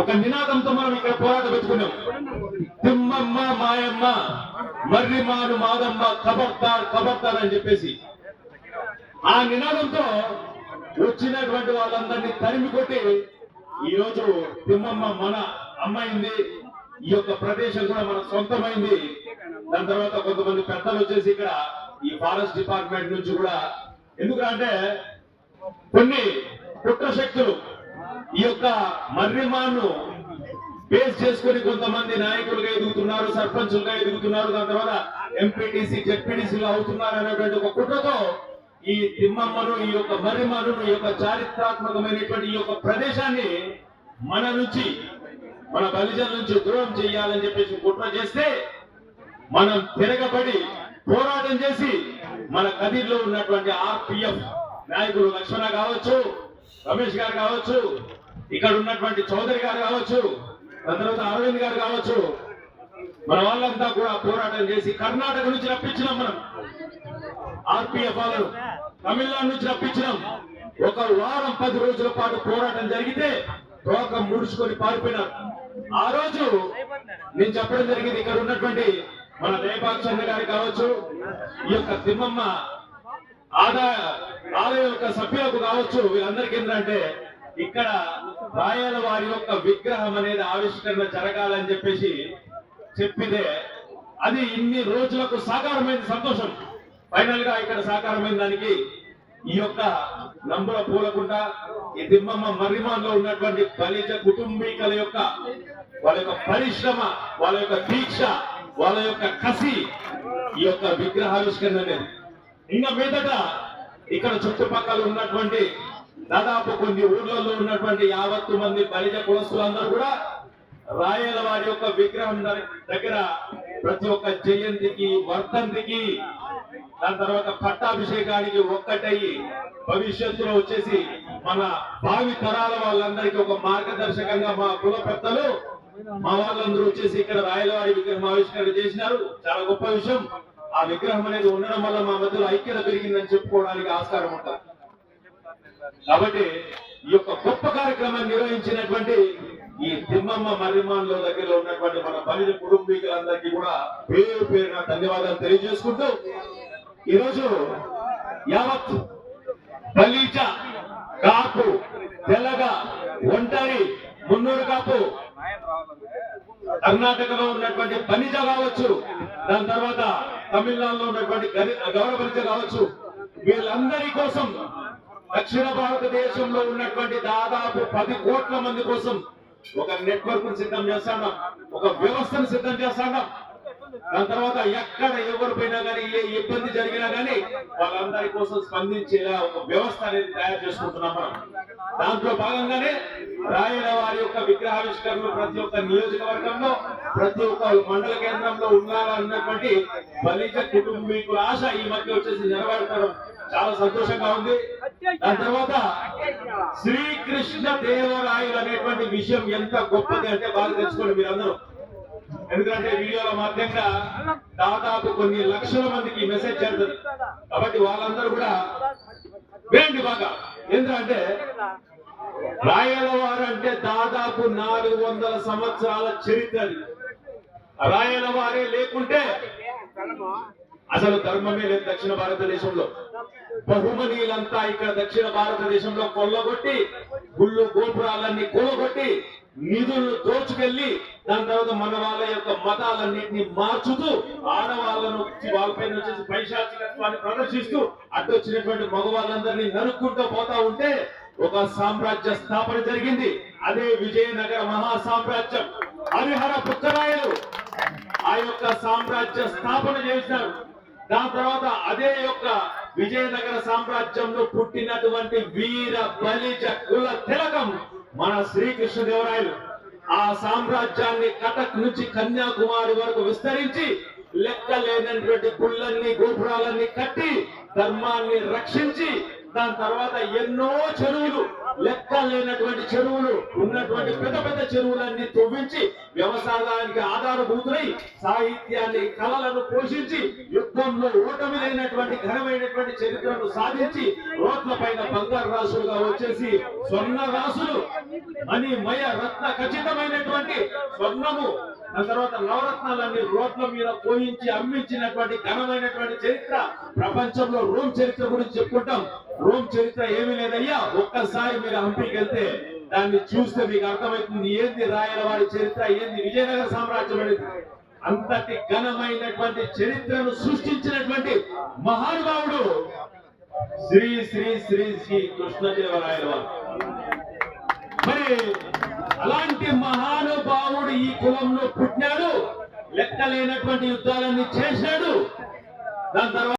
ఒక నినాదంతో మనం ఇక్కడ పోరాటం పెట్టుకున్నాం. తిమ్మమ్మ మాయమ్మ మర్రిమాను మాదమ్మ ఖబర్దార్ ఖబర్దార్ అని చెప్పేసి. ఆ నినాదంతో వచ్చినటువంటి వాళ్ళందరినీ తరిమి కొట్టి ఈ రోజు తిమ్మమ్మ మన అమ్మైంది ఈ యొక్క ప్రదేశం కూడా మన సొంతమైంది. దాని తర్వాత కొంతమంది పెద్దలు వచ్చేసి ఇక్కడ ఈ ఫారెస్ట్ డిపార్ట్మెంట్ నుంచి కూడా ఎందుకంటే కొన్ని కుట్ర శక్తులు ఈ యొక్క మర్రిమాను బేస్ చేసుకుని కొంతమంది నాయకులుగా ఎదుగుతున్నారు సర్పంచులుగా ఎదుగుతున్నారు. దాని తర్వాత ఎంపీటీసీ జెడ్పీటీసీలు అవుతున్నారు అనేటువంటి ఒక కుట్రతో ఈ తిమ్మమ్మను ఈ యొక్క మర్రిమాను ఈ యొక్క చారిత్రాత్మకమైనటువంటి ఈ యొక్క ప్రదేశాన్ని మన నుంచి మన బలిజల నుంచి దూరం చేయాలని చెప్పేసి కుట్ర చేస్తే మనం తిరగబడి పోరాటం చేసి మన కదిర్లో ఉన్నటువంటి ఆర్పిఎఫ్ నాయకులు లక్ష్మణ కావచ్చు. రమేష్ గారు కావచ్చు ఇక్కడ ఉన్నటువంటి చౌదరి గారు కావచ్చు తర్వాత అరవింద్ గారు కావచ్చు మన వాళ్ళంతా కూడా పోరాటం చేసి కర్ణాటక నుంచి రప్పించినాం మనం. ఆర్పిఎఫ్ వాళ్ళు తమిళనాడు నుంచి రప్పించినాం. ఒక వారం పది రోజుల పాటు పోరాటం జరిగితే తోక ముడుచుకొని పారిపోయినారు. ఆ రోజు నేను చెప్పడం జరిగింది ఇక్కడ ఉన్నటువంటి మన రేపాక్షన్న గారు కావచ్చు ఈ యొక్క తిమ్మమ్మ ఆదాయ ఆలయ యొక్క సభ్యులకు కావచ్చు వీళ్ళందరికీ ఏంటంటే ఇక్కడ రాయల వారి యొక్క విగ్రహం అనేది ఆవిష్కరణ జరగాలని చెప్పేసి చెప్పితే అది ఇన్ని రోజులకు సాకారమైంది సంతోషం. ఫైనల్గా ఇక్కడ సాకారమైన దానికి ఈ యొక్క నంబుల పూలకుంట ఈ తిమ్మమ్మ మర్రిమాన్లో ఉన్నటువంటి బలిజ కుటుంబీకుల యొక్క వాళ్ళ యొక్క పరిశ్రమ వాళ్ళ యొక్క దీక్ష వాళ్ళ యొక్క కసి ఈ యొక్క విగ్రహావిష్కరణ అనేది. ఇంకా మీదట ఇక్కడ చుట్టుపక్కల ఉన్నటువంటి దాదాపు కొన్ని ఊర్లలో ఉన్నటువంటి యావత్తు మంది బలిజ కులస్తులందరూ కూడా రాయల వారి యొక్క విగ్రహం దగ్గర ప్రతి ఒక్క జయంతికి వర్ధంతికి దాని తర్వాత పట్టాభిషేకానికి ఒక్కటయ్యి భవిష్యత్తులో వచ్చేసి మన భావి తరాల వాళ్ళందరికీ ఒక మార్గదర్శకంగా మా కుల పెద్దలు మా వాళ్ళందరూ వచ్చేసి ఇక్కడ రాయలవారి విగ్రహం ఆవిష్కరణ చేసినారు. చాలా గొప్ప విషయం. ఆ విగ్రహం అనేది ఉండడం వల్ల మా మధ్యలో ఐక్యత పెరిగిందని చెప్పుకోవడానికి ఆస్కారం ఉంటుంది. కాబట్టి ఈ యొక్క గొప్ప కార్యక్రమాన్ని నిర్వహించినటువంటి ఈ తిమ్మమ్మ మర్రిమాన్లో దగ్గరలో ఉన్నటువంటి మన బలిజ కుటుంబీకులందరికీ కూడా పేరు పేరున ధన్యవాదాలు తెలియజేసుకుంటూ ఈరోజు యావత్ బలీజ కాపు తెల్లగ ఒంటరి మున్నూరు కాపు కర్ణాటకలో ఉన్నటువంటి పనిజ కావచ్చు దాని తర్వాత తమిళనాడులో ఉన్నటువంటి గరి- కావచ్చు. వీళ్ళందరి కోసం దక్షిణ భారతదేశంలో ఉన్నటువంటి దాదాపు పది కోట్ల మంది కోసం ఒక నెట్వర్క్ సిద్ధం చేస్తాం ఒక వ్యవస్థను సిద్ధం చేస్తాం. దాని తర్వాత ఎక్కడ ఎవరు పోయినా కానీ ఏ ఇబ్బంది జరిగినా కానీ వాళ్ళందరి కోసం స్పందించేలా ఒక వ్యవస్థ అనేది తయారు చేసుకుంటున్నాం మనం. దాంట్లో భాగంగానే రాయల వారి యొక్క విగ్రహావిష్కరణ ప్రతి ఒక్క నియోజకవర్గంలో ప్రతి ఒక్క మండల కేంద్రంలో ఉండాలన్నటువంటి బలిజ కుటుంబీకుల ఆశ ఈ మధ్య వచ్చేసి నెరవేర్చడం చాలా సంతోషంగా ఉంది. దాని తర్వాత శ్రీకృష్ణ దేవరాయలు అనేటువంటి విషయం ఎంత గొప్పది అంటే బాగా తెలుసుకోండి మీరందరూ. ఎందుకంటే వీడియోల మాధ్యంగా దాదాపు కొన్ని లక్షల మందికి మెసేజ్ చేరుతుంది కాబట్టి వాళ్ళందరూ కూడా వేయండి బాగా. ఎందుకంటే రాయలవారు అంటే దాదాపు నాలుగు వందల సంవత్సరాల చరిత్ర అది. రాయల లేకుంటే అసలు ధర్మమే లేదు దక్షిణ భారతదేశంలో. బహుమనీయులంతా ఇక్కడ దక్షిణ భారతదేశంలో కొల్లగొట్టి గుళ్ళు గోపురాలన్నీ కూలగొట్టి నిధులు దోచుకెళ్ళి దాని తర్వాత మన వాళ్ళ యొక్క మతాలన్నింటినీ మార్చుతూ ఆడవాళ్ళను వాళ్ళపైన వచ్చేసి పైశాచికత్వాన్ని ప్రదర్శిస్తూ అడ్డొచ్చినటువంటి మగవాళ్ళందరినీ నరుక్కుంటూ పోతా ఉంటే ఒక సామ్రాజ్య స్థాపన జరిగింది. అదే విజయనగర మహా సామ్రాజ్యం హరిహర పుత్తరాయలు ఆ యొక్క సామ్రాజ్య స్థాపన చేశారు. దాని తర్వాత అదే యొక్క విజయనగర సామ్రాజ్యంలో పుట్టినటువంటి వీర బలిజ కుల తిలకం మన శ్రీకృష్ణదేవరాయలు ఆ సామ్రాజ్యాన్ని కటక్ నుంచి కన్యాకుమారి వరకు విస్తరించి లెక్క లేనటువంటి గుళ్ళన్ని గోపురాలన్నీ కట్టి ధర్మాన్ని రక్షించి దాని తర్వాత ఎన్నో చెరువులు లెక్క లేనటువంటి చెరువులు ఉన్నటువంటి పెద్ద పెద్ద చెరువులన్నీ తవ్వించి వ్యవసాయానికి ఆధారభూతులై సాహిత్యాన్ని కళలను పోషించి యుద్ధంలో ఓటమి లేనటువంటి ఘనమైనటువంటి చరిత్రను సాధించి రోడ్ల పైన బంగారు రాసులుగా వచ్చేసి స్వర్ణ రాసులు మణి మయ రత్న ఖచ్చితమైనటువంటి స్వర్ణము ఆ తర్వాత నవరత్నాలన్నీ రోడ్ల మీద పోయించి అమ్మించినటువంటి ఘనమైనటువంటి చరిత్ర ప్రపంచంలో రోమ్ చరిత్ర గురించి చెప్పుకుంటాం. రోమ్ చరిత్ర ఏమీ లేదయ్యా. ఒక్కసారి మీరు హంపీకి వెళ్తే దాన్ని చూస్తే మీకు అర్థమవుతుంది ఏంది రాయల వారి చరిత్ర ఏంది విజయనగర సామ్రాజ్యం అనేది. అంతటి ఘనమైనటువంటి చరిత్రను సృష్టించినటువంటి మహానుభావుడు శ్రీ శ్రీ శ్రీ శ్రీ కృష్ణదేవరాయల వారు మరి అలాంటి మహానుభావుడు ఈ కులంలో పుట్టినాడు లెక్కలేనటువంటి యుద్ధాలన్నీ చేశాడు. దాని తర్వాత